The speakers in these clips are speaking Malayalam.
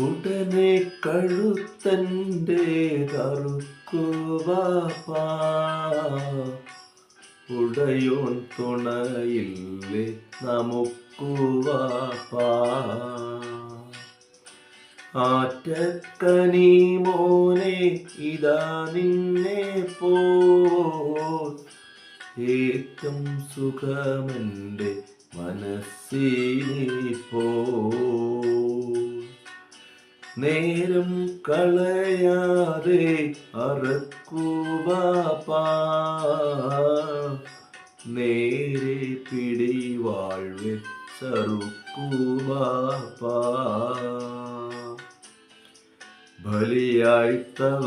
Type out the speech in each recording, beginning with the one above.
ഉടനെ കഴുത്തന്റെ കറുക്കുവാപ്പാ ഉടയോൻ തുണയില്ലേ നമുക്കുവാപ്പാ മോനെ ഇതാ നിന്നെ പോ ഏറ്റവും സുഖമെന്റെ മനസ്സിനിപ്പോ നേരം കളയാതെ അറക്കുവാപ്പാ നേരെ പിടിവാഴ്വെ സറുക്കുവാപ്പാ ബലിയായി തവ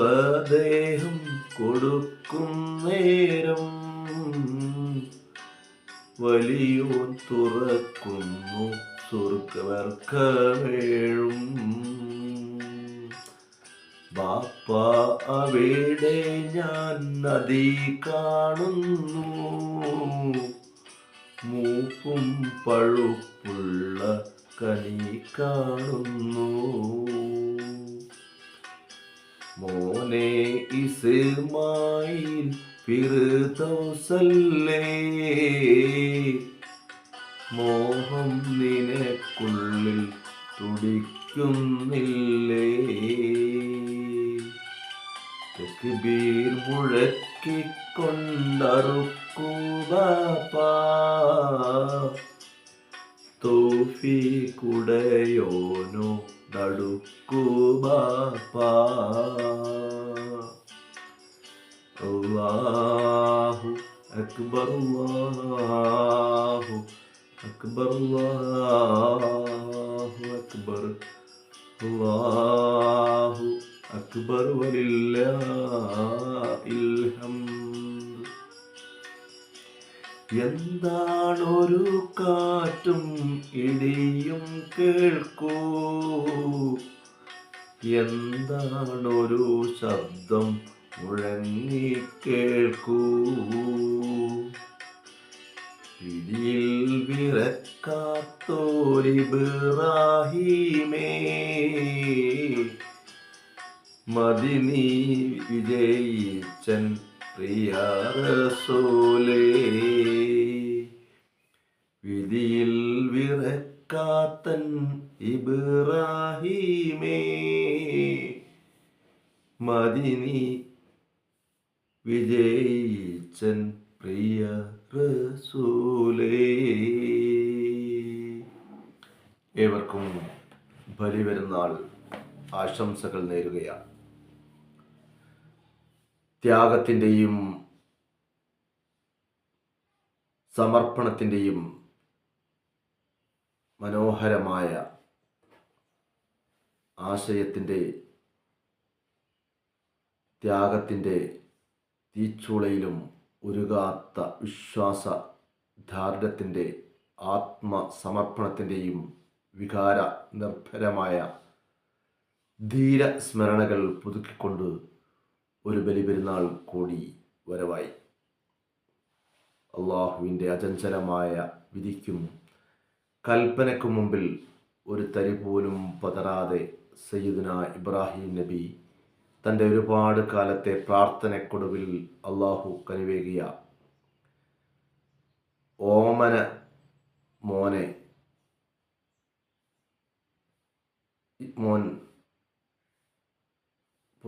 ദേഹം കൊടുക്കും നേരം. വലിയോൻ തുറക്കുന്നു സ്വർഗവർക്കേഴും ബാപ്പ അവിടെ ഞാൻ നദി കാണുന്നു. മൂക്കും പഴുപ്പുള്ള കനി കാണുന്നു. മോനെ ഇസുമായി ഫിർദൗസല്ലേ? മോഹം നിനക്കുള്ളിൽ തുടിക്കുന്നില്ലേ? തക്ബീർ മുഴക്കിക്കൊണ്ടറുക്കുവാപ്പാ തോഫിക്കുടയോനോ നടുക്കുവാപ്പാ അല്ലാഹു അക്ബർ അല്ലാഹു അക്ബർ അല്ലാഹു അക്ബർ. അല്ലാഹു അക്ബർ എന്താണൊരു കാറ്റും ഇടിയും കേൾക്കൂ. എന്താണൊരു ശബ്ദം മുഴങ്ങി കേൾക്കൂ. പിടിയിൽ വിറക്കാത്തോരിബ്രാഹീമേ മദിനി വിജയിച്ചൻ പ്രിയ റസൂലേ വിധിയിൽ വിറക്കാത്തൻ ഇബ്രാഹീമേ. മദിനി വിജയിച്ചൻ പ്രിയ റസൂലേ ഏവർക്കും ബലിപെരുന്നാൾ ആശംസകൾ നേരുകയാണ്. ത്യാഗത്തിന്റെയും സമർപ്പണത്തിന്റെയും മനോഹരമായ ആശയത്തിന്റെ ത്യാഗത്തിന്റെ തീച്ചൂളയിലും ഉരുകാത്ത വിശ്വാസ ധാർഢ്യത്തിന്റെ ആത്മസമർപ്പണത്തിന്റെയും വികാര നിർഭരമായ ധീരസ്മരണകൾ പുതുക്കിക്കൊണ്ട് ഒരു ബലിപെരുന്നാൾ കൂടി വരവായി. അള്ളാഹുവിന്റെ അചഞ്ചലമായ വിധിക്കും കൽപ്പനയ്ക്കും മുമ്പിൽ ഒരു തരി പോലും പതറാതെ സയ്യിദുന ഇബ്രാഹിം നബി തന്റെ ഒരുപാട് കാലത്തെ പ്രാർത്ഥനക്കൊടുവിൽ അള്ളാഹു കനിവേകിയ ഓമന മോനെ മോൻ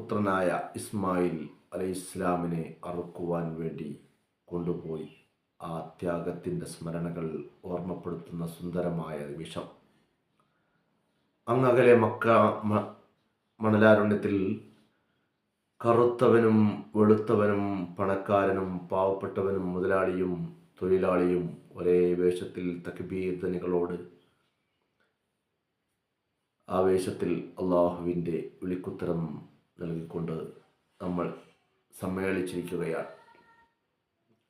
പുത്രനായ ഇസ്മായിൽ അലൈഹി ഇസ്ലാമിനെ അറുക്കുവാൻ വേണ്ടി കൊണ്ടുപോയി. ആ ത്യാഗത്തിന്റെ സ്മരണകൾ ഓർമ്മപ്പെടുത്തുന്ന സുന്ദരമായ നിമിഷം. അങ്ങകലെ മക്ക മണലാരുണ്യത്തിൽ കറുത്തവനും വെളുത്തവനും പണക്കാരനും പാവപ്പെട്ടവനും മുതലാളിയും തൊഴിലാളിയും ഒരേ വേഷത്തിൽ തക്ബീർ ആ ആവേശത്തിൽ അള്ളാഹുവിന്റെ വിളിക്കുത്തരം നൽകിക്കൊണ്ട് നമ്മൾ സമ്മേളിച്ചിരിക്കുകയാണ്.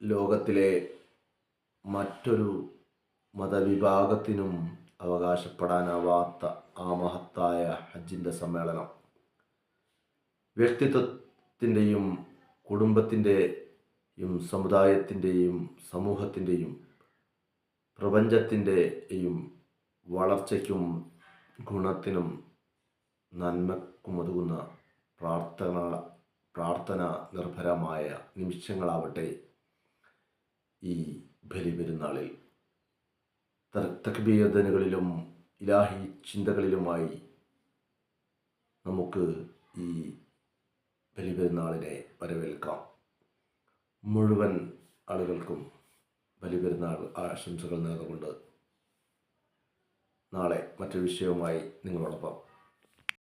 ലോകത്തിലെ മറ്റൊരു മതവിഭാഗത്തിനും അവകാശപ്പെടാനാവാത്ത ആ മഹത്തായ ഹജ്ജിന്റെ സമ്മേളനം. വ്യക്തിത്വത്തിന്റെയും കുടുംബത്തിന്റെയും സമുദായത്തിന്റെയും സമൂഹത്തിന്റെയും പ്രപഞ്ചത്തിന്റെയും വളർച്ചയ്ക്കും ഗുണത്തിനും നന്മക്കും ഒതുങ്ങുന്ന പ്രാർത്ഥന പ്രാർത്ഥന നിർഭരമായ നിമിഷങ്ങളാവട്ടെ ഈ ബലിപെരുന്നാളിൽ. തക്ബീർദനുകളിലും ഇലാഹി ചിന്തകളിലുമായി നമുക്ക് ഈ ബലിപെരുന്നാളിനെ വരവേൽക്കാം. മുഴുവൻ ആളുകൾക്കും ബലിപെരുന്നാൾ ആശംസകൾ നേർന്നുകൊണ്ട് നാളെ മറ്റൊരു വിഷയവുമായി നിങ്ങളോടൊപ്പം